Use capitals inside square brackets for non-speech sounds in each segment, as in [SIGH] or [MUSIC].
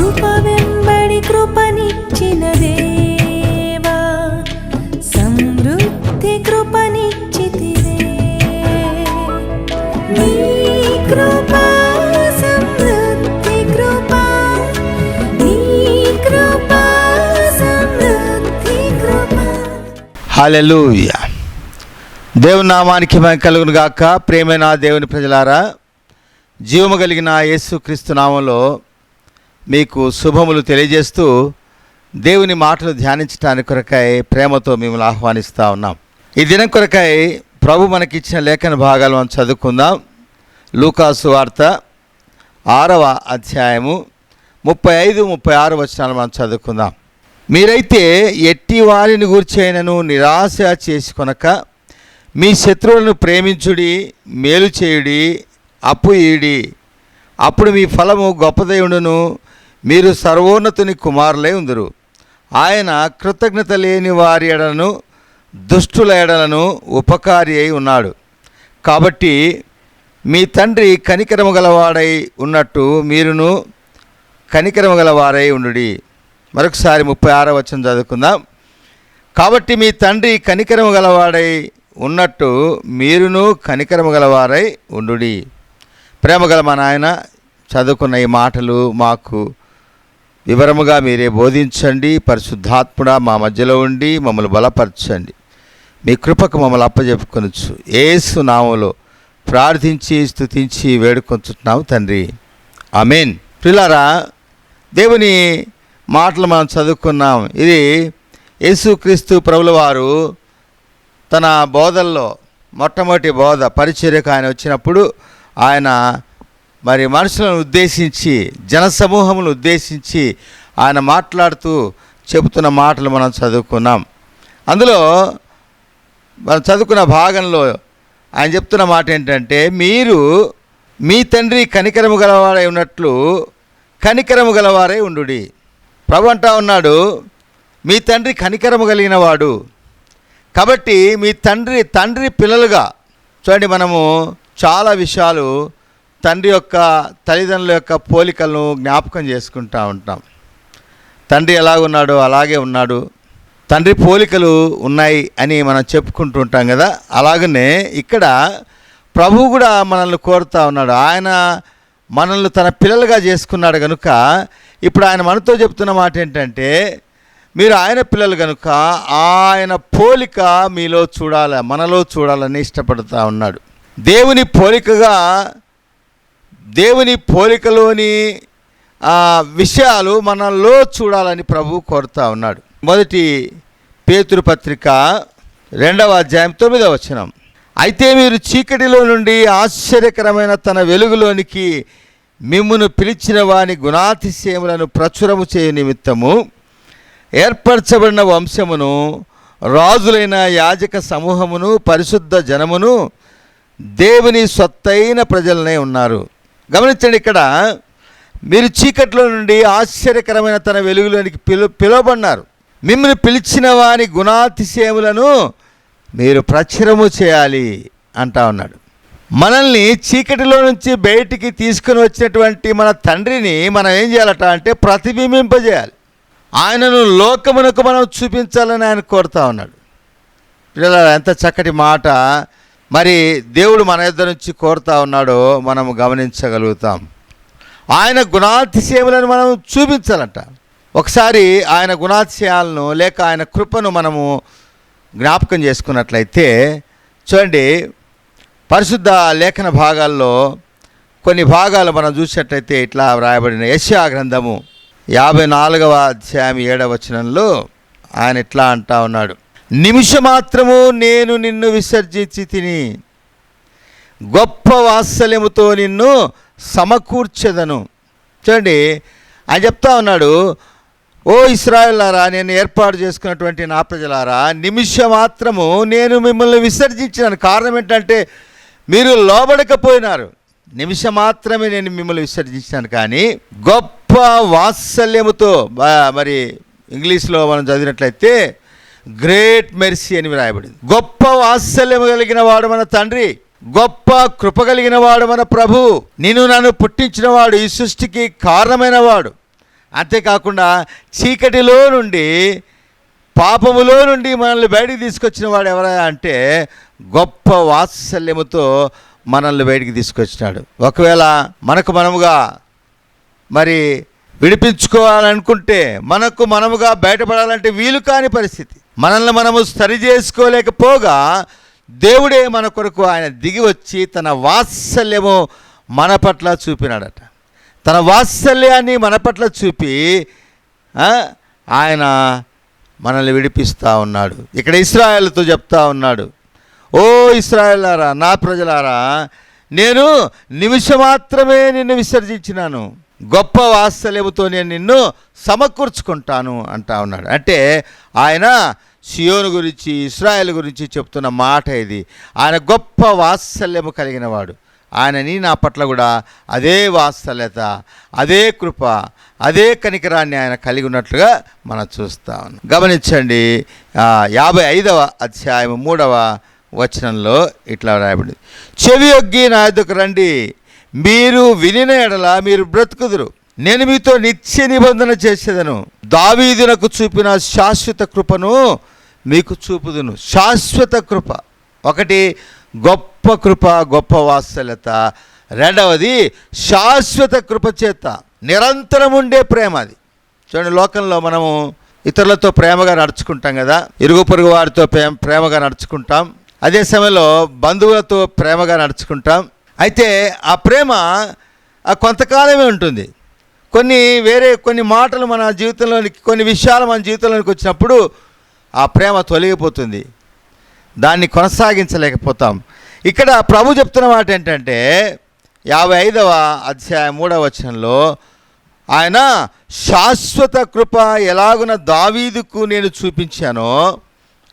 కృప వెంబడి కృపనిచ్చిన దేవా సమృద్ధి కృపనిచ్చితివే. నీ కృప సమృద్ధి కృప నీ కృప సమృద్ధి కృప. హల్లెలూయా. దేవుని నామానికి కలుగును గాక. ప్రేమైన దేవుని ప్రజలారా జీవము కలిగిన యేసుక్రీస్తు నామంలో మీకు శుభములు తెలియజేస్తూ దేవుని మాటలు ధ్యానించడానికి కొరకై ప్రేమతో మిమ్మల్ని ఆహ్వానిస్తూ ఉన్నాం. ఈ దినం కొరకై ప్రభు మనకిచ్చిన లేఖన భాగాలు మనం చదువుకుందాం. లూకాసు వార్త ఆరవ అధ్యాయము ముప్పై ఐదు ముప్పై ఆరు వచనాలు మనం చదువుకుందాం. మీరైతే ఎట్టి వారిని గూర్చైనను నిరాశ చేసుకొనక మీ శత్రువులను ప్రేమించుడి మేలు చేయుడి అప్పు ఇయుడి అప్పుడు మీ ఫలము గొప్పదయుడును మీరు సర్వోన్నతుని కుమారులై ఉందరు. ఆయన కృతజ్ఞత లేని వారి ఎడలను దుష్టుల ఎడలను ఉపకారి అయి ఉన్నాడు. కాబట్టి మీ తండ్రి కనికరము గలవాడై ఉన్నట్టు మీరును కనికరము గలవారై ఉండుడి. మరొకసారి ముప్పై ఆరో వచనం చదువుకుందాం. కాబట్టి మీ తండ్రి కనికరము గలవాడై ఉన్నట్టు మీరును కనికరము గలవారై ఉండుడి. ప్రేమగల మా నాయన చదువుకున్న ఈ మాటలు మాకు వివరముగా మీరే బోధించండి పరిశుద్ధాత్ముడ మా మధ్యలో ఉండి మమ్మల్ని బలపరచండి. మీ కృపకు మమ్మల్ని అప్పజెప్పుకొనొచ్చు ఏసు నామములో ప్రార్థించి స్తుతించి వేడుకొంచుతున్నాము తండ్రి. ఆమెన్. పిల్లరా దేవుని మాటలు మనం చదువుకున్నాం. ఇది యేసుక్రీస్తు ప్రభుల వారు తన బోధల్లో మొట్టమొదటి బోధ పరిచర్యకు ఆయన వచ్చినప్పుడు ఆయన మరి మనుషులను ఉద్దేశించి జనసమూహములను ఉద్దేశించి ఆయన మాట్లాడుతూ చెబుతున్న మాటలు మనం చదువుకున్నాం. అందులో మనం చదువుకున్న భాగంలో ఆయన చెప్తున్న మాట ఏంటంటే మీరు మీ తండ్రి కనికరము గలవారై ఉన్నట్లు కనికరము గలవారై ఉండుడి. ప్రభు అంటా ఉన్నాడు మీ తండ్రి కనికరము కలిగిన వాడు. కాబట్టి మీ తండ్రి తండ్రి పిల్లలుగా చూడండి మనము చాలా విషయాలు తండ్రి యొక్క తల్లిదండ్రుల యొక్క పోలికలను జ్ఞాపకం చేసుకుంటూ ఉంటాం. తండ్రి ఎలాగున్నాడో అలాగే ఉన్నాడు. తండ్రి పోలికలు ఉన్నాయి అని మనం చెప్పుకుంటూ ఉంటాం కదా. అలాగనే ఇక్కడ ప్రభు కూడా మనల్ని కోరుతూ ఉన్నాడు. ఆయన మనల్ని తన పిల్లలుగా చేసుకున్నాడు కనుక ఇప్పుడు ఆయన మనతో చెప్తున్న మాట ఏంటంటే మీరు ఆయన పిల్లలు కనుక ఆయన పోలిక మీలో చూడాలి మనలో చూడాలని ఇష్టపడుతూ ఉన్నాడు. దేవుని పోలికగా దేవుని పోలికలోని విషయాలు మనలో చూడాలని ప్రభు కోరుతా ఉన్నాడు. మొదటి పేతురు పత్రిక రెండవ అధ్యాయం తొమ్మిదవ వచనం. అయితే మీరు చీకటిలో నుండి ఆశ్చర్యకరమైన తన వెలుగులోనికి మిమ్మును పిలిచిన వాని గుణాతిశయములను ప్రచురము చేయు నిమిత్తము ఏర్పరచబడిన వంశమును రాజులైన యాజక సమూహమును పరిశుద్ధ జనమును దేవుని సొత్తైన ప్రజలనే ఉన్నారు. గమనించండి ఇక్కడ మీరు చీకట్లో నుండి ఆశ్చర్యకరమైన తన వెలుగులోనికి పిలు పిలువబడినారు. మిమ్మల్ని పిలిచిన వారి గుణాతిశయములను మీరు ప్రచురము చేయాలి అంటా ఉన్నాడు. మనల్ని చీకటిలో నుంచి బయటికి తీసుకుని వచ్చినటువంటి మన తండ్రిని మనం ఏం చేయాలట అంటే ప్రతిబింబింపజేయాలి. ఆయనను లోకమునకు మనం చూపించాలని ఆయన కోరుతా ఉన్నాడు. పిల్లల ఎంత చక్కటి మాట. మరి దేవుడు మన ఇద్దరు నుంచి కోరుతా ఉన్నాడో మనం గమనించగలుగుతాం. ఆయన గుణాతిశయములను మనం చూపించాలంట. ఒకసారి ఆయన గుణాతిశయాలను లేక ఆయన కృపను మనము జ్ఞాపకం చేసుకున్నట్లయితే చూడండి పరిశుద్ధ లేఖన భాగాల్లో కొన్ని భాగాలు మనం చూసినట్లయితే ఇట్లా వ్రాయబడిన యశ్యా గ్రంథము యాభై నాలుగవ అధ్యాయం ఏడవ వచనంలో ఆయన ఇట్లా అంటా ఉన్నాడు. నిమిషమాత్రము నేను నిన్ను విసర్జించి తిని గొప్ప వాత్సల్యముతో నిన్ను సమకూర్చెదను. చూడండి ఆయన చెప్తా ఉన్నాడు ఓ ఇస్రాయలారా నేను ఏర్పాటు చేసుకున్నటువంటి నా ప్రజలారా నిమిషమాత్రము నేను మిమ్మల్ని విసర్జించినాను. కారణం ఏంటంటే మీరు లోబడకపోయినారు. నిమిషం మాత్రమే నేను మిమ్మల్ని విసర్జించాను కానీ గొప్ప వాత్సల్యముతో మరి ఇంగ్లీష్లో మనం చదివినట్లయితే గ్రేట్ మెర్సీ అని రాయబడింది గొప్ప వాత్సల్యము కలిగిన వాడు మన తండ్రి గొప్ప కృప కలిగిన వాడు మన ప్రభు. నిన్ను నన్ను పుట్టించిన వాడు ఈ సృష్టికి కారణమైన వాడు. అంతేకాకుండా చీకటిలో నుండి పాపములో నుండి మనల్ని బయటికి తీసుకొచ్చిన వాడు ఎవరా అంటే గొప్ప వాత్సల్యముతో మనల్ని బయటికి తీసుకొచ్చినాడు. ఒకవేళ మనకు మనముగా మరి విడిపించుకోవాలనుకుంటే మనకు మనముగా బయటపడాలంటే వీలు కాని పరిస్థితి. మనల్ని మనము సరి చేసుకోలేకపోగా దేవుడే మన కొరకు ఆయన దిగి వచ్చి తన వాత్సల్యము మన పట్ల చూపినాడట. తన వాత్సల్యాన్ని మన పట్ల చూపి ఆయన మనల్ని విడిపిస్తూ ఉన్నాడు. ఇక్కడ ఇస్రాయల్తో చెప్తా ఉన్నాడు. ఓ ఇస్రాయలారా నా ప్రజలారా నేను నిమిషం మాత్రమే నిన్ను విసర్జించినాను. గొప్ప వాత్సల్యముతో నేను నిన్ను సమకూర్చుకుంటాను అంటా ఉన్నాడు. అంటే ఆయన సియోను గురించి ఇస్రాయల్ గురించి చెప్తున్న మాట ఇది. ఆయన గొప్ప వాత్సల్యము కలిగిన వాడు ఆయనని నా పట్ల కూడా అదే వాత్సల్యత అదే కృప అదే కనికరాన్ని ఆయన కలిగి ఉన్నట్లుగా మనం చూస్తా ఉన్నాం. గమనించండి యాభై ఐదవ అధ్యాయం మూడవ వచనంలో ఇట్లా రాయబడింది. చెవి ఒగ్గి నా ఎద్దుకు రండి. మీరు వినిన ఎడల మీరు బ్రతుకుదురు. నేను మీతో నిత్య నిబంధన చేసేదను. దావీదునకు చూపిన శాశ్వత కృపను మీకు చూపుదును. శాశ్వత కృప. ఒకటి గొప్ప కృప గొప్ప వాత్సల్యత. రెండవది శాశ్వత కృప చేత నిరంతరం ఉండే ప్రేమ అది. చూడండి లోకంలో మనము ఇతరులతో ప్రేమగా నడుచుకుంటాం కదా. ఇరుగు పొరుగు వారితో ప్రేమ ప్రేమగా నడుచుకుంటాం. అదే సమయంలో బంధువులతో ప్రేమగా నడుచుకుంటాం. అయితే ఆ ప్రేమ కొంతకాలమే ఉంటుంది. కొన్ని వేరే కొన్ని మాటలు మన జీవితంలోనికి కొన్ని విషయాలు మన జీవితంలోనికి వచ్చినప్పుడు ఆ ప్రేమ తొలగిపోతుంది. దాన్ని కొనసాగించలేకపోతాం. ఇక్కడ ప్రభు చెప్తున్న మాట ఏంటంటే యాభై ఐదవ అధ్యాయ మూడవ వచనంలో ఆయన శాశ్వత కృప ఎలాగున దావీదుకు నేను చూపించానో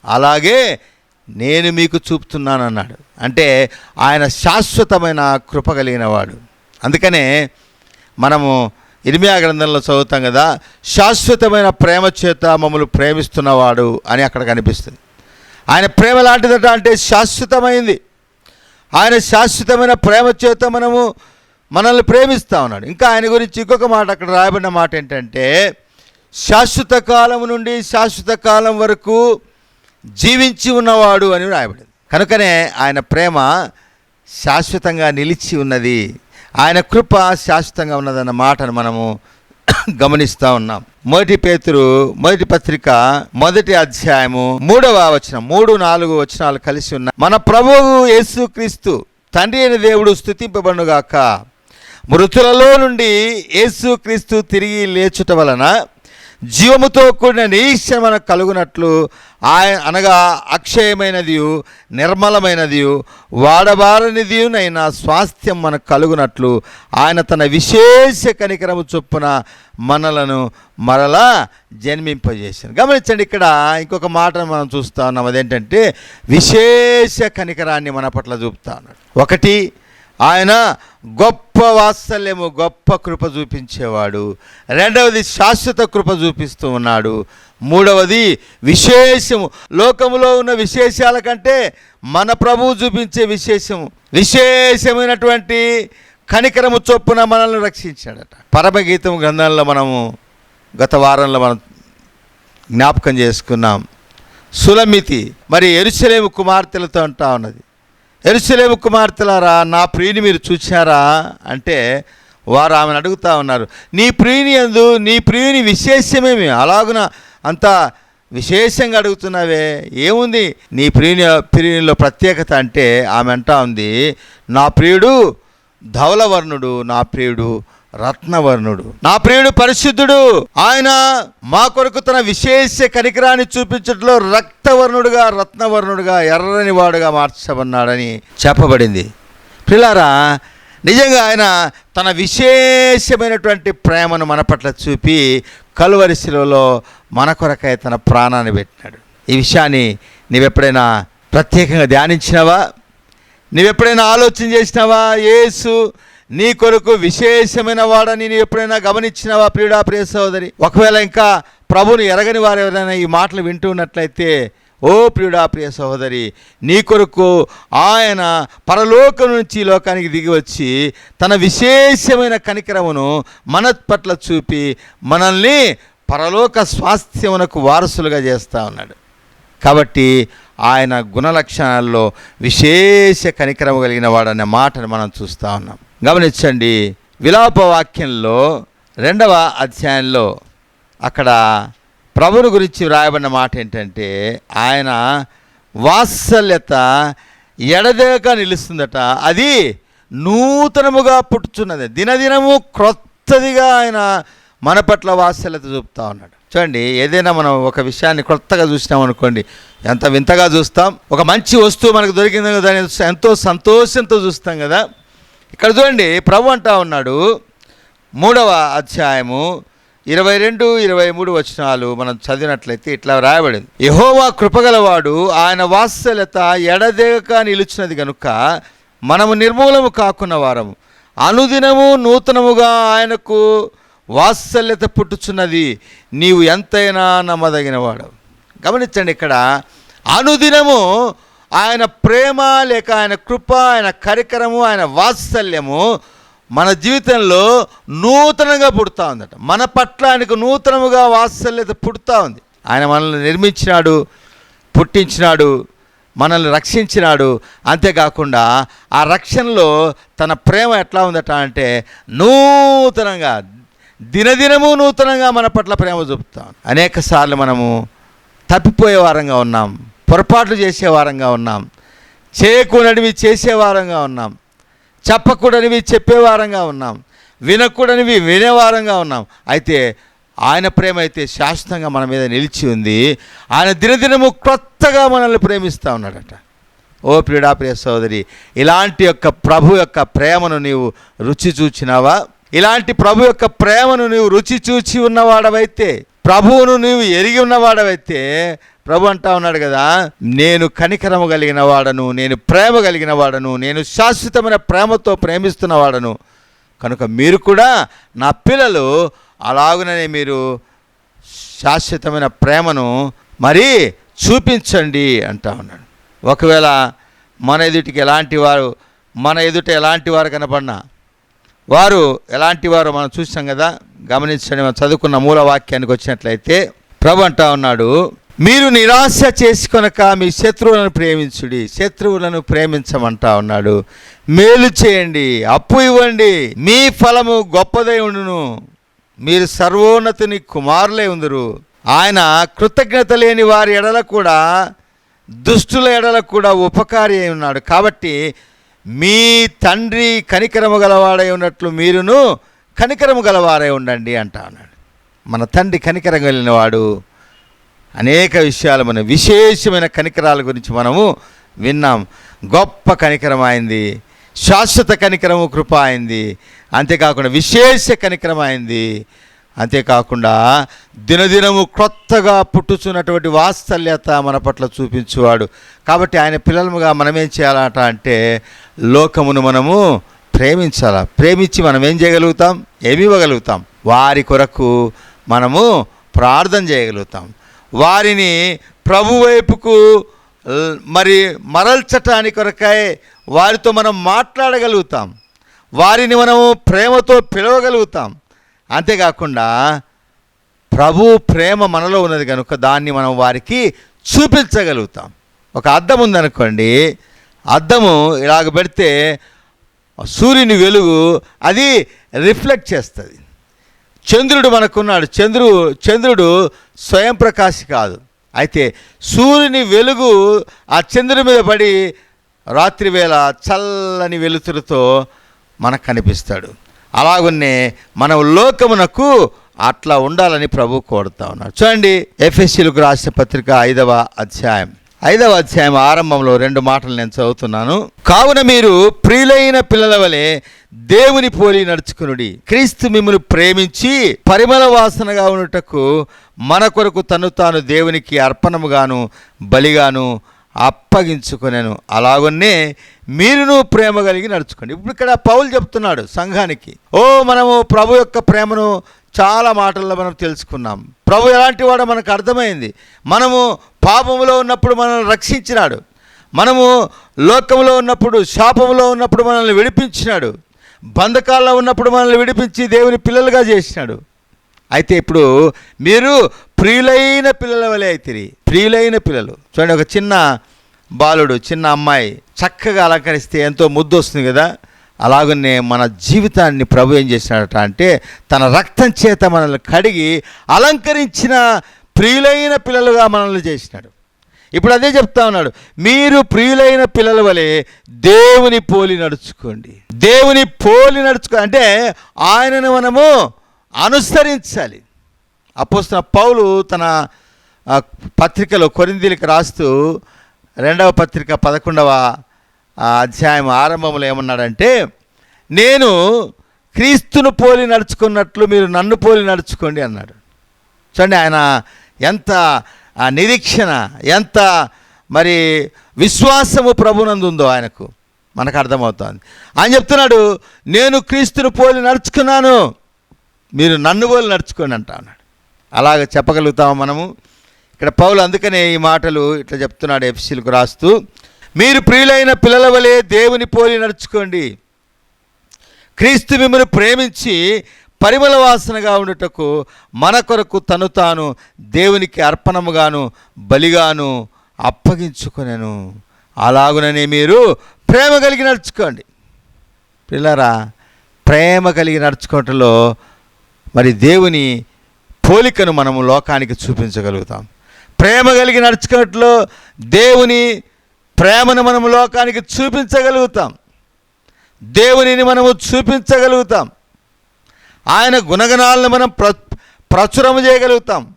అలాగే నేను మీకు చూపుతున్నాను అన్నాడు అంటే ఆయన శాశ్వతమైన కృప కలిగినవాడు. అందుకనే మనము ఇర్మియా గ్రంథంలో చదువుతాం కదా శాశ్వతమైన ప్రేమ చేత మమ్మల్ని ప్రేమిస్తున్నవాడు అని అక్కడ కనిపిస్తుంది. ఆయన ప్రేమ లాంటిదట అంటే శాశ్వతమైంది. ఆయన శాశ్వతమైన ప్రేమ చేత మనము మనల్ని ప్రేమిస్తా ఉన్నాడు. ఇంకా ఆయన గురించి ఇంకొక మాట అక్కడ రాయబడిన మాట ఏంటంటే శాశ్వత కాలం నుండి శాశ్వత కాలం వరకు జీవించి ఉన్నవాడు అని రాయబడింది. కనుకనే ఆయన ప్రేమ శాశ్వతంగా నిలిచి ఉన్నది. ఆయన కృప శాశ్వతంగా ఉన్నదన్న మాటను మనము [COUGHS] గమనిస్తూ ఉన్నాం. మొదటి పేతురు మొదటి పత్రిక మొదటి అధ్యాయము మూడవ వచనం మూడు నాలుగు వచనాలు కలిసి ఉన్న మన ప్రభువు యేసుక్రీస్తు తండ్రి అయిన దేవుడు స్థుతింపబడుగాక మృతులలో నుండి యేసుక్రీస్తు తిరిగి లేచుట వలన జీవముతో కూడిన నిరీక్షణ మనకు కలుగునట్లు. ఆయన అనగా అక్షయమైనది నిర్మలమైనది వాడబారనిదియునైనా స్వాస్థ్యం మనకు కలుగునట్లు. ఆయన తన విశేష కనికరము చొప్పున మనలను మరలా జన్మింపజేశాను గమనించండి ఇక్కడ ఇంకొక మాటను మనం చూస్తా ఉన్నాం. అదేంటంటే విశేష కనికరాన్ని మన పట్ల చూపుతా ఉన్నాడు. ఒకటి ఆయన గొప్ప వాత్సల్యము గొప్ప కృప చూపించేవాడు. రెండవది శాశ్వత కృప చూపిస్తూ ఉన్నాడు. మూడవది విశేషము. లోకములో ఉన్న విశేషాల కంటే మన ప్రభువు చూపించే విశేషము విశేషమైనటువంటి కనికరము చొప్పున మనల్ని రక్షించాడట. పరమగీతం గ్రంథంలో మనము గత వారంలో మనం జ్ఞాపకం చేసుకున్నాం. సులమితి మరి ఎరుసలేము కుమార్తెలతో అంటా ఉన్నది. ఎరుసలేము కుమార్తెలారా నా ప్రియుని మీరు చూచారా? అంటే వారు ఆమెను అడుగుతా ఉన్నారు. నీ ప్రియుని ఎందు నీ ప్రియుని విశేషమేమి అలాగున అంత విశేషంగా అడుగుతున్నావే? ఏముంది? నీ ప్రియుని ప్రియునిలో ప్రత్యేకత అంటే ఆమె అంటా ఉంది నా ప్రియుడు ధవలవర్ణుడు నా ప్రియుడు రత్నవర్ణుడు. నా ప్రియుడు పరిశుద్ధుడు ఆయన మా కొరకు తన విశేష కనికరాన్ని చూపించడంలో రక్తవర్ణుడుగా రత్నవర్ణుడుగా ఎర్రని వాడుగా మార్చమన్నాడని చెప్పబడింది. పిల్లారా నిజంగా ఆయన తన విశేషమైనటువంటి ప్రేమను మన పట్ల చూపి కలువరి శిలువలో మన కొరకై తన ప్రాణాన్ని పెట్టినాడు. ఈ విషయాన్ని నీవెప్పుడైనా ప్రత్యేకంగా ధ్యానించినావా? నీవెప్పుడైనా ఆలోచన చేసినావా? యేసు నీ కొరకు విశేషమైన వాడని నేను ఎప్పుడైనా గమనించినవా ప్రియుడా ప్రియ సోదరి ఒకవేళ ఇంకా ప్రభుని ఎరగని వారు ఎవరైనా ఈ మాటలు వింటూ ఉన్నట్లయితే ఓ ప్రియుడా ప్రియ సహోదరి నీ కొరకు ఆయన పరలోకం నుంచి ఈ లోకానికి దిగి వచ్చి తన విశేషమైన కనికరమును మన పట్ల చూపి మనల్ని పరలోక స్వాస్థ్యమునకు వారసులుగా చేస్తా ఉన్నాడు. కాబట్టి ఆయన గుణలక్షణాల్లో విశేష కనికరము కలిగిన వాడనే మాటను మనం చూస్తూ ఉన్నాం. గమనించండి విలాప వాక్యంలో రెండవ అధ్యాయంలో అక్కడ ప్రభుని గురించి వ్రాయబడిన మాట ఏంటంటే ఆయన వాత్సల్యత ఎడదేక నిలుస్తుందట. అది నూతనముగా పుట్టుచున్నది. దినదినము క్రొత్తదిగా ఆయన మన పట్ల వాత్సల్యత చూపుతా ఉన్నాడు. చూడండి ఏదైనా మనం ఒక విషయాన్ని కొత్తగా చూసినాం అనుకోండి ఎంత వింతగా చూస్తాం ఒక మంచి వస్తువు మనకు దొరికింది కదా దాన్ని ఎంతో సంతోషంతో చూస్తాం కదా. ఇక్కడ చూడండి ప్రభు అంటా ఉన్నాడు. మూడవ అధ్యాయము ఇరవై రెండు ఇరవై మూడు వచనాలు మనం చదివినట్లయితే ఇట్లా రాయబడింది. యహోవా కృపగలవాడు ఆయన వాత్సల్యత ఎడదేగక నిలుచున్నది కనుక మనము నిర్మూలము కాకున్న వారము. అనుదినము నూతనముగా ఆయనకు వాత్సల్యత పుట్టుచున్నది. నీవు ఎంతైనా నమ్మదగినవాడు గమనించండి ఇక్కడ అనుదినము ఆయన ప్రేమ లేక ఆయన కృప ఆయన కరికరము ఆయన వాత్సల్యము మన జీవితంలో నూతనంగా పుడతా ఉందట. మన పట్ల ఆయనకు నూతనముగా వాత్సల్యత పుడతా ఉంది. ఆయన మనల్ని నిర్మించినాడు పుట్టించినాడు మనల్ని రక్షించినాడు. అంతేకాకుండా ఆ రక్షణలో తన ప్రేమ ఎట్లా ఉందట అంటే నూతనంగా దినదినము నూతనంగా మన పట్ల ప్రేమ చూపుతాం అనేక సార్లు మనము తప్పిపోయే వారంగా ఉన్నాం. పొరపాట్లు చేసే వారంగా ఉన్నాం. చేయకూడనివి చేసేవారంగా ఉన్నాం. చెప్పకూడనివి చెప్పేవారంగా ఉన్నాం. వినకూడనివి వినేవారంగా ఉన్నాం. అయితే ఆయన ప్రేమ అయితే శాశ్వతంగా మన మీద నిలిచి ఉంది. ఆయన దినదినము క్రొత్తగా మనల్ని ప్రేమిస్తూ ఉన్నాడట. ఓ ప్రియుడా ప్రియ సోదరి ఇలాంటి యొక్క ప్రభు యొక్క ప్రేమను నీవు రుచి చూచినావా? ఇలాంటి ప్రభు యొక్క ప్రేమను నీవు రుచి చూచి ఉన్నవాడవైతే ప్రభువును నీవు ఎరిగి ఉన్నవాడవైతే ప్రభు అంటా ఉన్నాడు కదా నేను కనికరము కలిగిన వాడను నేను ప్రేమ కలిగిన వాడను నేను శాశ్వతమైన ప్రేమతో ప్రేమిస్తున్న వాడను. కనుక మీరు కూడా నా పిల్లలు అలాగుననే మీరు శాశ్వతమైన ప్రేమను మరి చూపించండి అంటా ఉన్నాడు. ఒకవేళ మన ఎదుటికి ఎలాంటి వారు మన ఎదుట ఎలాంటి వారు కనపడినా వారు ఎలాంటి వారు మనం చూసాం కదా గమనించండి మనం చదువుకున్న మూల వాక్యానికి వచ్చినట్లయితే ప్రభు అంటా ఉన్నాడు మీరు నిరాశ చేసుకొనక మీ శత్రువులను ప్రేమించుడి శత్రువులను ప్రేమించమంటా ఉన్నాడు. మేలు చేయండి అప్పు ఇవ్వండి మీ ఫలము గొప్పదై ఉండును. మీరు సర్వోన్నతిని కుమారులే ఉందరు. ఆయన కృతజ్ఞత లేని వారి ఎడల కూడా దుష్టుల ఎడల కూడా ఉపకారి అయి ఉన్నాడు. కాబట్టి మీ తండ్రి కనికరము గలవాడై ఉన్నట్లు మీరును కనికరము గలవారై ఉండండి అంటా అన్నాడు మన తండ్రి కనికరం కలిగినవాడు అనేక విషయాలు మన విశేషమైన కనికరాల గురించి మనము విన్నాం. గొప్ప కనికరం అయింది. శాశ్వత కనికరము కృప అయింది. అంతేకాకుండా విశేష కనికరం అయింది. అంతేకాకుండా దినదినము క్రొత్తగా పుట్టుచున్నటువంటి వాత్సల్యత మన పట్ల చూపించువాడు. కాబట్టి ఆయన పిల్లలుగా మనమేం చేయాలట అంటే లోకమును మనము ప్రేమించాలా. ప్రేమించి మనం ఏం చేయగలుగుతాం? ఏమి ఇవ్వగలుగుతాం? వారి కొరకు మనము ప్రార్థన చేయగలుగుతాం. వారిని ప్రభు వైపుకు మరి మరల్చటానికి కొరకై వారితో మనం మాట్లాడగలుగుతాం. వారిని మనము ప్రేమతో పిలవగలుగుతాం. అంతేకాకుండా ప్రభు ప్రేమ మనలో ఉన్నది కనుక దాన్ని మనం వారికి చూపించగలుగుతాం. ఒక అద్దం ఉందనుకోండి అద్దము ఇలాగ పెడితే సూర్యుని వెలుగు అది రిఫ్లెక్ట్ చేస్తుంది. చంద్రుడు మనకున్నాడు చంద్రు చంద్రుడు స్వయం ప్రకాశి కాదు. అయితే సూర్యుని వెలుగు ఆ చంద్రుడి మీద పడి రాత్రి వేళ చల్లని వెలుతురుతో మనకు కనిపిస్తాడు. అలాగనే మనం లోకమునకు అట్లా ఉండాలని ప్రభు కోరుతా ఉన్నాడు. చూడండి ఎఫ్ఎస్సీలకు రాసిన పత్రిక ఐదవ అధ్యాయం. ఐదవ అధ్యాయం ఆరంభంలో రెండు మాటలు నేను చదువుతున్నాను. కావున మీరు ప్రియులైన పిల్లల వలె దేవుని పోలి నడుచుకునుడి. క్రీస్తు మిమ్మల్ని ప్రేమించి పరిమళ వాసనగా ఉన్నటకు మన కొరకు తను తాను దేవునికి అర్పణముగాను బలిగాను అప్పగించుకునేను. అలాగనే మీరును ప్రేమ కలిగి నడుచుకోండి. ఇప్పుడు ఇక్కడ పౌలు చెప్తున్నాడు సంఘానికి ఓ మనము ప్రభు యొక్క ప్రేమను చాలా మాటల్లో మనం తెలుసుకున్నాం. ప్రభు ఎలాంటి వాడో మనకు అర్థమైంది. మనము పాపములో ఉన్నప్పుడు మనల్ని రక్షించినాడు. మనము లోకంలో ఉన్నప్పుడు శాపంలో ఉన్నప్పుడు మనల్ని విడిపించినాడు. బంధకాల్లో ఉన్నప్పుడు మనల్ని విడిపించి దేవుని పిల్లలుగా చేసినాడు. అయితే ఇప్పుడు మీరు ప్రియులైన పిల్లల వలె అయితే ప్రియులైన పిల్లలు. చూడండి ఒక చిన్న బాలుడు చిన్న అమ్మాయి చక్కగా అలంకరిస్తే ఎంతో ముద్దు వస్తుంది కదా. అలాగనే మన జీవితాన్ని ప్రభు ఏం చేసినాడట అంటే తన రక్తం చేత మనల్ని కడిగి అలంకరించిన ప్రియులైన పిల్లలుగా మనల్ని చేసినాడు. ఇప్పుడు అదే చెప్తా ఉన్నాడు. మీరు ప్రియులైన పిల్లల వలె దేవుని పోలి నడుచుకోండి. దేవుని పోలి నడుచుకో అంటే ఆయనను మనము అనుసరించాలి. అపోస్తున్న పౌలు తన పత్రికలో కొరిందీలకు రాస్తూ రెండవ పత్రిక పదకొండవ అధ్యాయం ఆరంభంలో ఏమన్నాడంటే నేను క్రీస్తును పోలి నడుచుకున్నట్లు మీరు నన్ను పోలి నడుచుకోండి అన్నాడు. చూడండి ఆయన ఎంత నిరీక్షణ ఎంత మరి విశ్వాసము ప్రభునందు ఉందో ఆయనకు. మనకు అర్థమవుతోంది. ఆయన చెప్తున్నాడు నేను క్రీస్తును పోలి నడుచుకున్నాను. మీరు నన్ను పోలు నడుచుకోండి అంటా ఉన్నాడు అలాగ చెప్పగలుగుతాము మనము? ఇక్కడ పౌలు అందుకనే ఈ మాటలు ఇట్లా చెప్తున్నాడు ఎఫ్సీలకు రాస్తూ మీరు ప్రియులైన పిల్లల వలె దేవుని పోలి నడుచుకోండి. క్రీస్తు మిమ్మల్ని ప్రేమించి పరిమళ వాసనగా ఉండుటకు మన కొరకు తను తాను దేవునికి అర్పణముగాను బలిగాను అప్పగించుకొనెను. అలాగుననే మీరు ప్రేమ కలిగి నడుచుకోండి. పిల్లరా ప్రేమ కలిగి నడుచుకోవటంలో మరి దేవుని పోలికను మనము లోకానికి చూపించగలుగుతాం. ప్రేమ కలిగి నడుచుకోవటంలో దేవుని ప్రేమను మనము లోకానికి చూపించగలుగుతాం. దేవునిని మనము చూపించగలుగుతాం. ఆయన గుణగణాలను మనం ప్ర ప్రచురము చేయగలుగుతాం.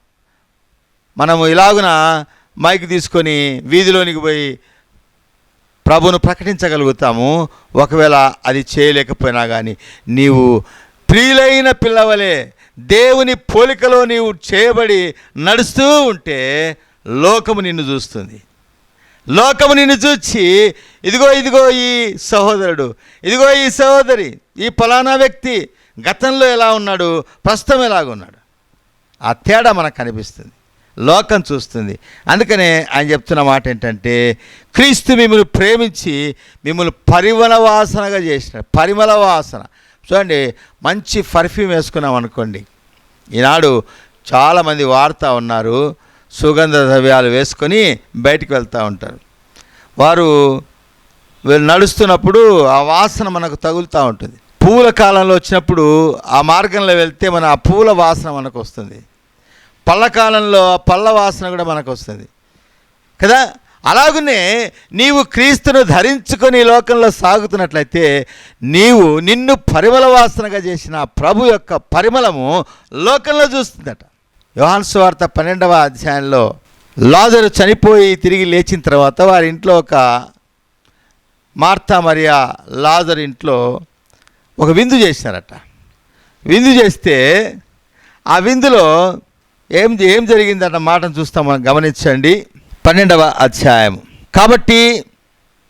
మనము ఇలాగున మైక్ తీసుకొని వీధిలోనికి పోయి ప్రభును ప్రకటించగలుగుతాము. ఒకవేళ అది చేయలేకపోయినా కానీ నీవు ప్రియులైన పిల్లవలే దేవుని పోలికలో నీవు చేయబడి నడుస్తూ ఉంటే లోకము నిన్ను చూస్తుంది. లోకము నిన్ను చూచి ఇదిగో ఇదిగో ఈ సహోదరుడు ఇదిగో ఈ సహోదరి ఈ ఫలానా వ్యక్తి గతంలో ఎలా ఉన్నాడు ప్రస్తుతం ఎలాగున్నాడు. ఆ తేడా మనకు కనిపిస్తుంది. లోకం చూస్తుంది. అందుకనే ఆయన చెప్తున్న మాట ఏంటంటే క్రీస్తు మిమ్మల్ని ప్రేమించి మిమ్మల్ని పరిమళ వాసనగా చేసిన పరిమళ వాసన. చూడండి మంచి పర్ఫ్యూమ్ వేసుకున్నాం అనుకోండి. ఈనాడు చాలామంది వాడుతూ ఉన్నారు సుగంధ ద్రవ్యాలు వేసుకొని బయటికి వెళ్తూ ఉంటారు. వారు నడుస్తున్నప్పుడు ఆ వాసన మనకు తగులుతూ ఉంటుంది. పూల కాలంలో వచ్చినప్పుడు ఆ మార్గంలో వెళ్తే మన ఆ పూల వాసన మనకు వస్తుంది. పళ్ళ కాలంలో ఆ పళ్ళ వాసన కూడా మనకు వస్తుంది. కదా? అలాగనే నీవు క్రీస్తును ధరించుకొని లోకంలో సాగుతున్నట్లయితే నీవు నిన్ను పరిమళ వాసనగా చేసిన ప్రభు యొక్క పరిమళము లోకంలో చూస్తుందట. యోహాన్స్ వార్త పన్నెండవ అధ్యాయంలో లాజరు చనిపోయి తిరిగి లేచిన తర్వాత వారి ఇంట్లో ఒక మార్తా మరియా లాజర్ ఇంట్లో ఒక విందు చేశారట. విందు చేస్తే ఆ విందులో ఏం ఏం జరిగిందన్న మాటను చూస్తాం మనం గమనించండి. పన్నెండవ అధ్యాయం కాబట్టి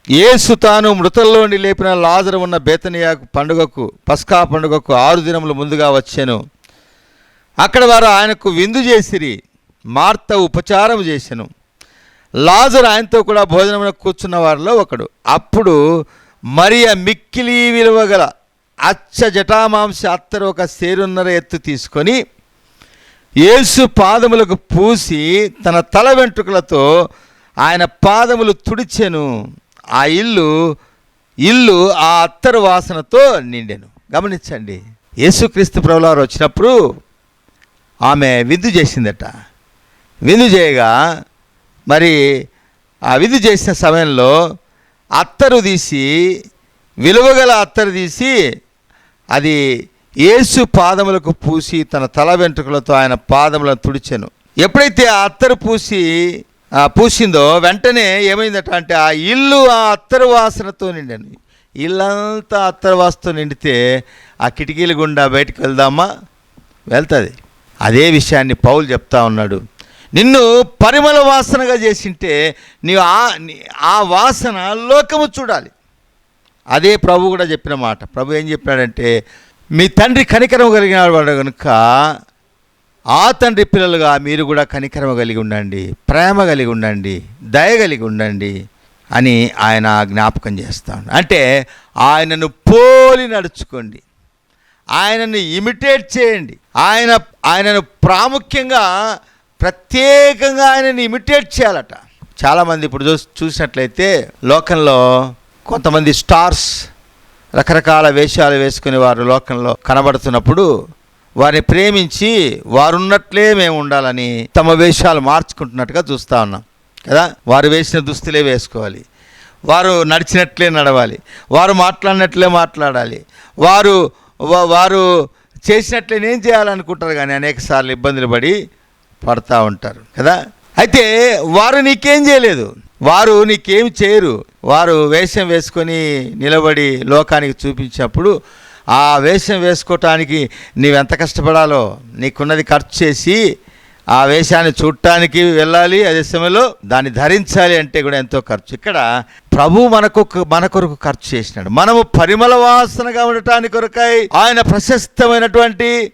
యేసు తాను మృతల్లోని లేపిన లాజరు ఉన్న బేతనియా పండుగకు పస్కా పండుగకు ఆరు దినములు ముందుగా వచ్చాను. అక్కడ వారు ఆయనకు విందు చేసిరి మార్త ఉపచారం చేశాను లాజరు ఆయనతో కూడా భోజనమున కూర్చున్న వారిలో ఒకడు. అప్పుడు మరియ మిక్కిలి విలువగల అచ్చ జటామాంస అత్తరు ఒక సేరున్నర ఎత్తు తీసుకొని యేసు పాదములకు పూసి తన తల వెంట్రుకలతో ఆయన పాదములు తుడిచెను. ఆ ఇల్లు ఇల్లు ఆ అత్తరు వాసనతో నిండెను. గమనించండి యేసుక్రీస్తు ప్రభులారు వచ్చినప్పుడు ఆమె విందు చేసిందట. విందు చేయగా మరి ఆ విందు చేసిన సమయంలో అత్తరు తీసి విలువగల అత్తరు తీసి అది యేసు పాదములకు పూసి తన తల వెంట్రుకలతో ఆయన పాదములను తుడిచెను. ఎప్పుడైతే ఆ అత్తరు పూసి పూసిందో వెంటనే ఏమైందట అంటే ఆ ఇల్లు ఆ అత్తరు వాసనతో నిండాను. ఇల్లంతా అత్తరు వాసనతో నిండితే ఆ కిటికీల గుండా బయటికి వెళ్దామా? వెళ్తుంది. అదే విషయాన్ని పౌలు చెప్తా ఉన్నాడు. నిన్ను పరిమళ వాసనగా చేసింటే నీవు ఆ నీ- ఆ వాసన లోకము చూడాలి. అదే ప్రభు కూడా చెప్పిన మాట. ప్రభు ఏం చెప్పాడంటే మీ తండ్రి కనికరం కలిగిన వాడు కనుక ఆ తండ్రి పిల్లలుగా మీరు కూడా కనికరం కలిగి ఉండండి ప్రేమ కలిగి ఉండండి దయ కలిగి ఉండండి అని ఆయన జ్ఞాపకం చేస్తాను అంటే ఆయనను పోలి నడుచుకోండి. ఆయనను ఇమిటేట్ చేయండి. ఆయన ఆయనను ప్రాముఖ్యంగా ప్రత్యేకంగా ఆయనని ఇమిటేట్ చేయాలట. చాలామంది ఇప్పుడు చూసినట్లయితే లోకంలో కొంతమంది స్టార్స్ రకరకాల వేషాలు వేసుకుని వారు లోకంలో కనబడుతున్నప్పుడు వారిని ప్రేమించి వారున్నట్లే మేము ఉండాలని తమ వేషాలు మార్చుకుంటున్నట్టుగా చూస్తూ ఉన్నాం. కదా? వారు వేసిన దుస్తులే వేసుకోవాలి. వారు నడిచినట్లే నడవాలి. వారు మాట్లాడినట్లే మాట్లాడాలి. వారు వారు చేసినట్లే నేను చేయాలనుకుంటారు కానీ అనేక సార్లు ఇబ్బందులు పడి పడతా ఉంటారు. కదా? అయితే వారు నీకేం చేయలేదు. వారు నీకేమి చేయరు. వారు వేషం వేసుకొని నిలబడి లోకానికి చూపించినప్పుడు ఆ వేషం వేసుకోవటానికి నీవెంత కష్టపడాలో నీకున్నది ఖర్చు చేసి ఆ వేషాన్ని చూడటానికి వెళ్ళాలి. అదే సమయంలో దాన్ని ధరించాలి అంటే కూడా ఎంతో ఖర్చు. ఇక్కడ ప్రభు మనకు మన కొరకు ఖర్చు చేసినాడు. మనము పరిమళ వాసనగా ఉండటానికి కొరకై ఆయన ప్రశస్తమైనటువంటి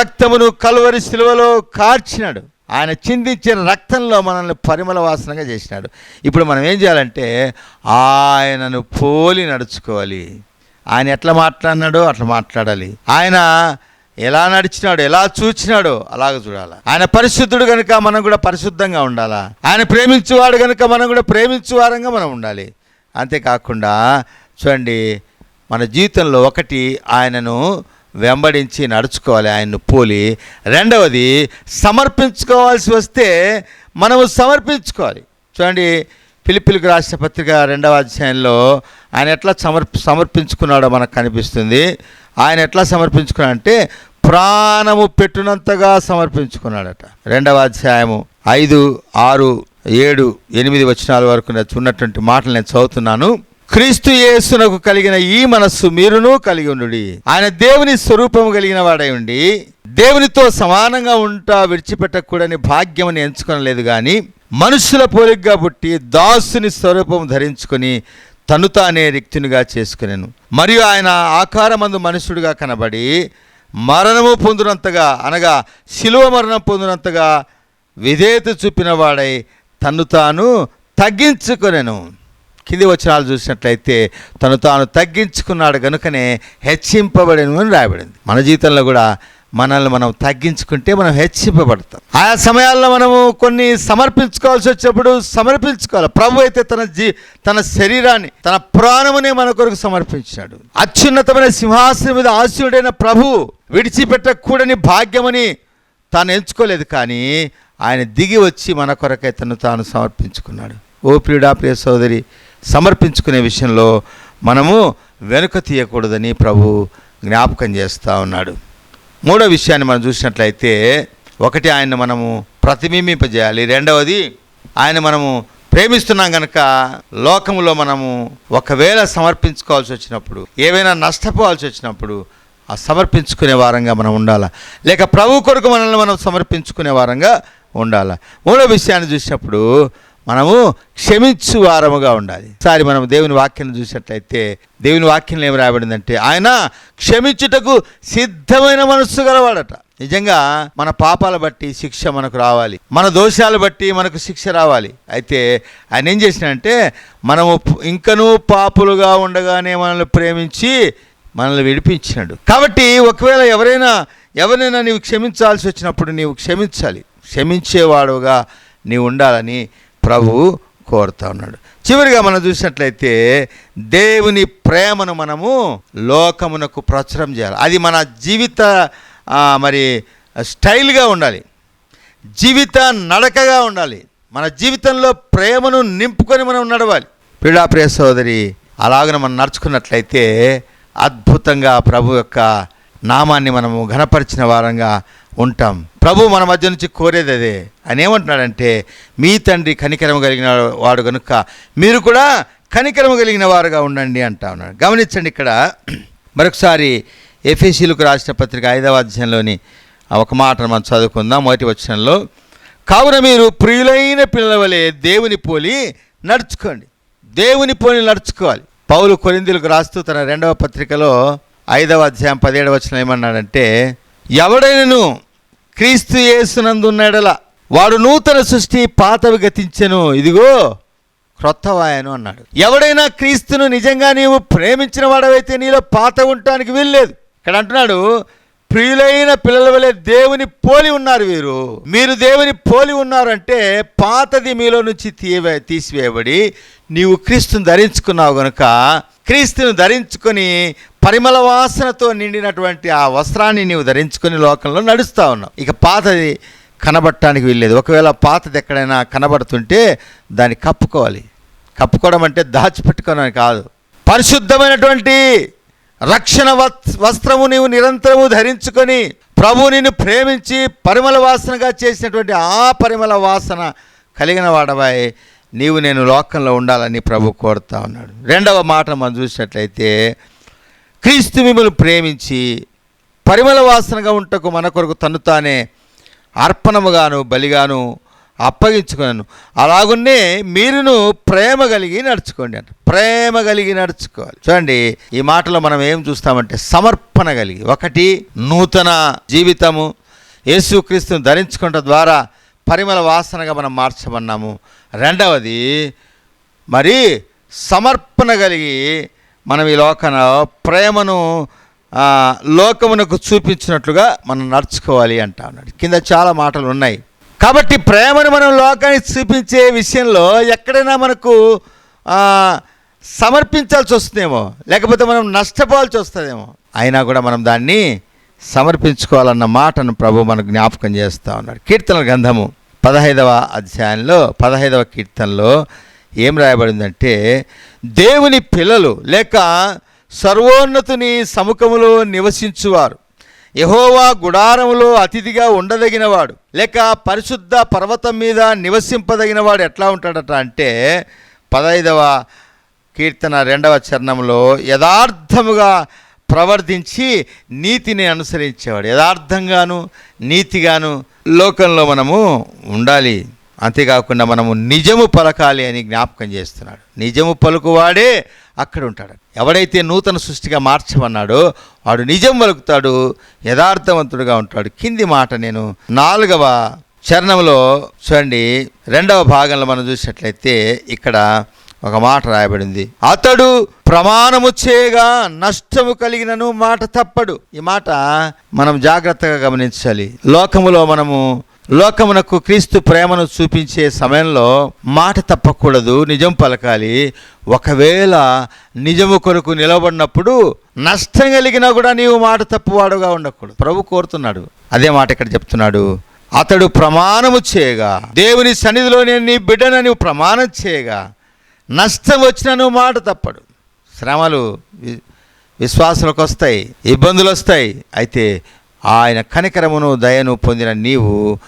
రక్తమును కలువరి శిలువలో కార్చినాడు. ఆయన చిందించిన రక్తంలో మనల్ని పరిమళ వాసనగా చేసినాడు. ఇప్పుడు మనం ఏం చేయాలంటే ఆయనను పోలి నడుచుకోవాలి. ఆయన ఎట్లా మాట్లాడినాడో అట్లా మాట్లాడాలి. ఆయన ఎలా నడిచినాడో ఎలా చూచినాడో అలాగ చూడాలి. ఆయన పరిశుద్ధుడు కనుక మనం కూడా పరిశుద్ధంగా ఉండాలా. ఆయన ప్రేమించేవాడు కనుక మనం కూడా ప్రేమించేవారంగా మనం ఉండాలి. అంతేకాకుండా చూడండి మన జీవితంలో ఒకటి ఆయనను వెంబడించి నడుచుకోవాలి ఆయన్ను పోలి. రెండవది సమర్పించుకోవాల్సి వస్తే మనము సమర్పించుకోవాలి. చూడండి పిలిపిలికి రాసిన పత్రిక రెండవ అధ్యాయంలో ఆయన ఎట్లా సమర్ప సమర్పించుకున్నాడో మనకు కనిపిస్తుంది. ఆయన ఎట్లా సమర్పించుకున్నాడంటే ప్రాణము పెట్టినంతగా సమర్పించుకున్నాడట. రెండవ అధ్యాయము ఐదు ఆరు ఏడు ఎనిమిది వచనాల వరకు ఉన్నటువంటి మాటలు నేను చదువుతున్నాను. క్రీస్తు యేసునకు కలిగిన ఈ మనస్సు మీరును కలిగి ఉండుడి. ఆయన దేవుని స్వరూపము కలిగిన వాడై ఉండి దేవునితో సమానంగా ఉంటా విడిచిపెట్టకూడని భాగ్యమని ఎంచుకొనలేదు కానీ మనుషుల పోలికగా పుట్టి దాసుని స్వరూపం ధరించుకొని తను తానే రిక్తునిగా చేసుకునేను. మరియు ఆయన ఆకారమందు మనుషుడిగా కనబడి మరణము పొందినంతగా అనగా శిలువ మరణం పొందినంతగా విధేయత చూపినవాడై తను తన్ను తాను తగ్గించుకునేను. కింది వచనాలు చూసినట్లయితే తను తాను తగ్గించుకున్నాడు కనుకనే హెచ్చింపబడను అని రాయబడింది. మన జీవితంలో కూడా మనల్ని మనం తగ్గించుకుంటే మనం హెచ్చింపబడతాం. ఆయా సమయాల్లో మనము కొన్ని సమర్పించుకోవాల్సి వచ్చినప్పుడు సమర్పించుకోవాలి. ప్రభు అయితే తన జీ తన శరీరాన్ని తన ప్రాణమునే మన కొరకు సమర్పించాడు. అత్యున్నతమైన సింహాసనం మీద ఆశయుడైన ప్రభు విడిచిపెట్టకూడని భాగ్యమని తాను ఎంచుకోలేదు కానీ ఆయన దిగి వచ్చి మన కొరకై తను తాను సమర్పించుకున్నాడు. ఓ ప్రియుడా ప్రియ సోదరి సమర్పించుకునే విషయంలో మనము వెనుక తీయకూడదని ప్రభు జ్ఞాపకం చేస్తూ ఉన్నాడు. మూడో విషయాన్ని మనం చూసినట్లయితే ఒకటి ఆయన మనము ప్రతిబింబింపజేయాలి. రెండవది ఆయన మనము ప్రేమిస్తున్నాం కనుక లోకంలో మనము ఒకవేళ సమర్పించుకోవాల్సి వచ్చినప్పుడు ఏవైనా నష్టపోవాల్సి వచ్చినప్పుడు ఆ సమర్పించుకునే వారంగా మనం ఉండాలా? లేక ప్రభు కొరకు మనల్ని మనం సమర్పించుకునే వారంగా ఉండాలా? మూడో విషయాన్ని చూసినప్పుడు మనము క్షమించు వారముగా ఉండాలి. ఒకసారి మనం దేవుని వాక్యం చూసినట్లయితే దేవుని వాక్యంలో ఏమి రాయబడిందంటే ఆయన క్షమించుటకు సిద్ధమైన మనస్సు గలవాడట. నిజంగా మన పాపాల బట్టి శిక్ష మనకు రావాలి. మన దోషాలు బట్టి మనకు శిక్ష రావాలి. అయితే ఆయన ఏం చేసినంటే మనము ఇంకనూ పాపులుగా ఉండగానే మనల్ని ప్రేమించి మనల్ని విడిపించినాడు. కాబట్టి ఒకవేళ ఎవరైనా ఎవరైనా నీవు క్షమించాల్సి వచ్చినప్పుడు నీవు క్షమించాలి. క్షమించేవాడుగా నీవు ఉండాలని ప్రభువు కోరుతా ఉన్నాడు. చివరిగా మనం చూసినట్లయితే దేవుని ప్రేమను మనము లోకమునకు ప్రచురం చేయాలి. అది మన జీవిత మరి స్టైల్గా ఉండాలి. జీవిత నడకగా ఉండాలి. మన జీవితంలో ప్రేమను నింపుకొని మనం నడవాలి. ప్రిడా ప్రియ సోదరి అలాగన మనం నడుచుకున్నట్లయితే అద్భుతంగా ప్రభు యొక్క నామాన్ని మనము ఘనపరిచిన వారంగా ఉంటాం. ప్రభు మన మధ్య నుంచి కోరేది అదే. ఆయన ఏమంటున్నాడంటే మీ తండ్రి కనికరము కలిగిన వాడు కనుక మీరు కూడా కనికరము కలిగిన వారుగా ఉండండి అంటా ఉన్నాడు. గమనించండి ఇక్కడ మరొకసారి ఎఫ్ఎసీలకు రాసిన పత్రిక ఐదవ అధ్యాయంలోని ఒక మాటను మనం చదువుకుందాం. మొదటి వచనంలో కావున మీరు ప్రియులైన పిల్లల వలె దేవుని పోలి నడుచుకోండి. దేవుని పోలి నడుచుకోవాలి. పౌలు కొరిందులకు రాస్తూ తన రెండవ పత్రికలో ఐదవ అధ్యాయం పదిహేడవ వచనం ఏమన్నాడంటే ఎవడైనను క్రీస్తు యేసునందున్నడల వాడు నూతన సృష్టి పాతవి గతించెను. ఇదిగో క్రొత్తవాయను అన్నాడు. ఎవడైనా క్రీస్తును నిజంగా నీవు ప్రేమించిన వాడవైతే నీలో పాత ఉండటానికి వీల్లేదు. ఇక్కడ అంటున్నాడు ప్రియులైన పిల్లల వలె దేవుని పోలి ఉన్నారు వీరు. మీరు దేవుని పోలి ఉన్నారంటే పాతది మీలో నుంచి తీయవే తీసివేయబడి నీవు క్రీస్తుని ధరించుకున్నావు గనుక క్రీస్తును ధరించుకొని పరిమళ వాసనతో నిండినటువంటి ఆ వస్త్రాన్ని నీవు ధరించుకొని లోకంలో నడుస్తూ ఉన్నావు. ఇక పాతది కనబడటానికి వీల్లేదు. ఒకవేళ పాతది ఎక్కడైనా కనబడుతుంటే దాన్ని కప్పుకోవాలి. కప్పుకోవడం అంటే దాచిపెట్టుకోవడం కాదు. పరిశుద్ధమైనటువంటి రక్షణ వస్త్రము నీవు నిరంతరము ధరించుకొని ప్రభు నిన్ను ప్రేమించి పరిమళ వాసనగా చేసినటువంటి ఆ పరిమళ వాసన కలిగిన వాడవాయి నీవు నేను లోకంలో ఉండాలని ప్రభు కోరుతా ఉన్నాడు. రెండవ మాట మనం చూసినట్లయితే క్రీస్తు మిమ్మల్ని ప్రేమించి పరిమళ వాసనగా ఉంటకు మన కొరకు తను తానే అర్పణముగాను బలిగాను అప్పగించుకున్నాను. అలాగున్నే మీరును ప్రేమ కలిగి నడుచుకోండి అంట ప్రేమ కలిగి నడుచుకోవాలి. చూడండి ఈ మాటలో మనం ఏం చూస్తామంటే సమర్పణ కలిగి ఒకటి నూతన జీవితము. యేసుక్రీస్తుని ధరించుకుంట ద్వారా పరిమళ వాసనగా మనం మార్చమన్నాము రెండవది మరి సమర్పణ కలిగి మనం ఈ లోకంలో ప్రేమను లోకమునకు చూపించినట్లుగా మనం నడుచుకోవాలి అంటా ఉన్నాడు. కింద చాలా మాటలు ఉన్నాయి. కాబట్టి ప్రేమను మనం లోకానికి చూపించే విషయంలో ఎక్కడైనా మనకు సమర్పించాల్సి వస్తుందేమో లేకపోతే మనం నష్టపోవాల్సి వస్తుందేమో అయినా కూడా మనం దాన్ని సమర్పించుకోవాలన్న మాటను ప్రభు మనకు జ్ఞాపకం చేస్తూ ఉన్నాడు. కీర్తన గ్రంథము పదహైదవ అధ్యాయంలో పదహైదవ కీర్తనలో ఏం రాయబడిందంటే దేవుని పిల్లలు లేక సర్వోన్నతుని సముఖములో నివసించువారు. యహోవా గుడారములో అతిథిగా ఉండదగినవాడు లేక పరిశుద్ధ పర్వతం మీద నివసింపదగినవాడు ఎట్లా ఉంటాడట అంటే పదైదవ కీర్తన రెండవ చరణంలో యథార్థముగా ప్రవర్తించి నీతిని అనుసరించేవాడు. యథార్థంగాను నీతిగాను లోకంలో మనము ఉండాలి. అంతేకాకుండా మనము నిజము పలకాలి అని జ్ఞాపకం చేస్తున్నాడు. నిజము పలుకువాడే అక్కడ ఉంటాడు. ఎవడైతే నూతన సృష్టిగా మార్చమన్నాడో వాడు నిజం పలుకుతాడు యథార్థవంతుడుగా ఉంటాడు. కింది మాట నేను నాలుగవ చరణంలో చూడండి రెండవ భాగంలో మనం చూసినట్లయితే ఇక్కడ ఒక మాట రాయబడింది. అతడు ప్రమాణము చేయగా నష్టము కలిగినను మాట తప్పడు. ఈ మాట మనం జాగ్రత్తగా గమనించాలి. లోకములో మనము లోకమునకు క్రీస్తు ప్రేమను చూపించే సమయంలో మాట తప్పకూడదు నిజం పలకాలి. ఒకవేళ నిజము కొరకు నిలబడినప్పుడు నష్టం కలిగినా కూడా నీవు మాట తప్పువాడుగా ఉండకూడదు. ప్రభు కోరుతున్నాడు. అదే మాట ఇక్కడ చెప్తున్నాడు. అతడు ప్రమాణము చేయగా దేవుని సన్నిధిలో నేను నీ బిడ్డను నీవు ప్రమాణం చేయగా నష్టం వచ్చినా నువ్వు మాట తప్పడు. శ్రమలు వి- విశ్వాసాలకు వస్తాయి ఇబ్బందులు వస్తాయి. అయితే ఆయన కనికరమును దయను పొందిన నీవు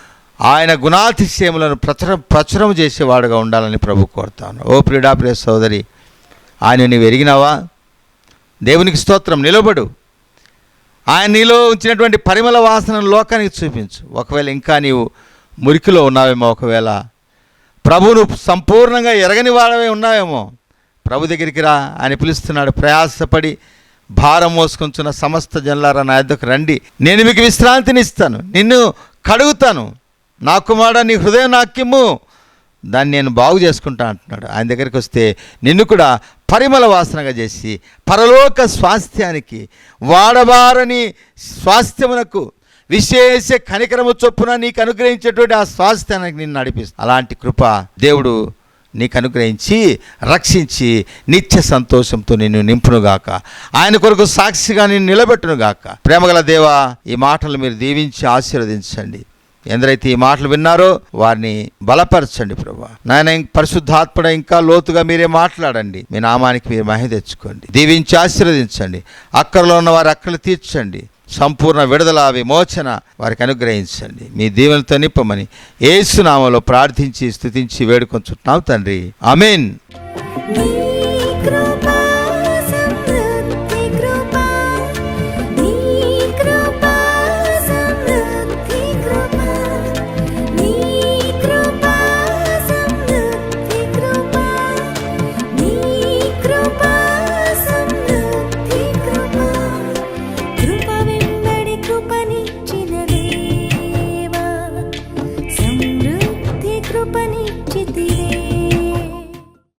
ఆయన గుణాతిశయములను ప్రచురం ప్రచురం చేసేవాడుగా ఉండాలని ప్రభు కోరుతాను. ఓ ప్రియుడా ప్రియ సోదరి ఆయన నీవు ఎరిగినావా? దేవునికి స్తోత్రం నిలబడు. ఆయన నీలో ఉంచినటువంటి పరిమళ వాసనను లోకానికి చూపించు. ఒకవేళ ఇంకా నీవు మురికిలో ఉన్నావేమో ఒకవేళ ప్రభువును సంపూర్ణంగా ఎరగని వాడవే ఉన్నావేమో ప్రభు దగ్గరికి రా. అని పిలుస్తున్నాడు ప్రయాసపడి భారం మోసుకొంచున్న సమస్త జనులారా నా యొద్దకు రండి. నేను మీకు విశ్రాంతిని ఇస్తాను నిన్ను కడుగుతాను. నా కుమారుడా నీ హృదయం నాకిమ్ము. దాన్ని నేను బాగు చేసుకుంటా అంటున్నాడు. ఆయన దగ్గరికి వస్తే నిన్ను కూడా పరిమళ వాసనగా చేసి పరలోక స్వాస్థ్యానికి వాడబారని స్వాస్థ్యమునకు విశేష కనికరము చొప్పున నీకు అనుగ్రహించేటువంటి ఆ స్వాస్థ్యానికి నిన్ను నడిపిస్తా. అలాంటి కృప దేవుడు నీకు అనుగ్రహించి రక్షించి నిత్య సంతోషంతో నిన్ను నింపునుగాక. ఆయన కొరకు సాక్షిగా నిన్ను నిలబెట్టునుగాక. ప్రేమగల దేవా ఈ మాటలు మీరు దీవించి ఆశీర్వదించండి. ఎందరైతే ఈ మాటలు విన్నారో వారిని బలపరచండి ప్రభా. నాయన పరిశుద్ధాత్మడ ఇంకా లోతుగా మీరే మాట్లాడండి. మీ నామానికి మీరు మహి తెచ్చుకోండి. దీవించి ఆశీర్వదించండి. అక్కరలో ఉన్న వారి అక్కలు తీర్చండి. సంపూర్ణ విడుదల విమోచన వారికి అనుగ్రహించండి. మీ దీవెనతో నిప్పమని ఏసునామలో ప్రార్థించి స్తుతించి వేడుకొంచుంటున్నాం తండ్రి. అమీన్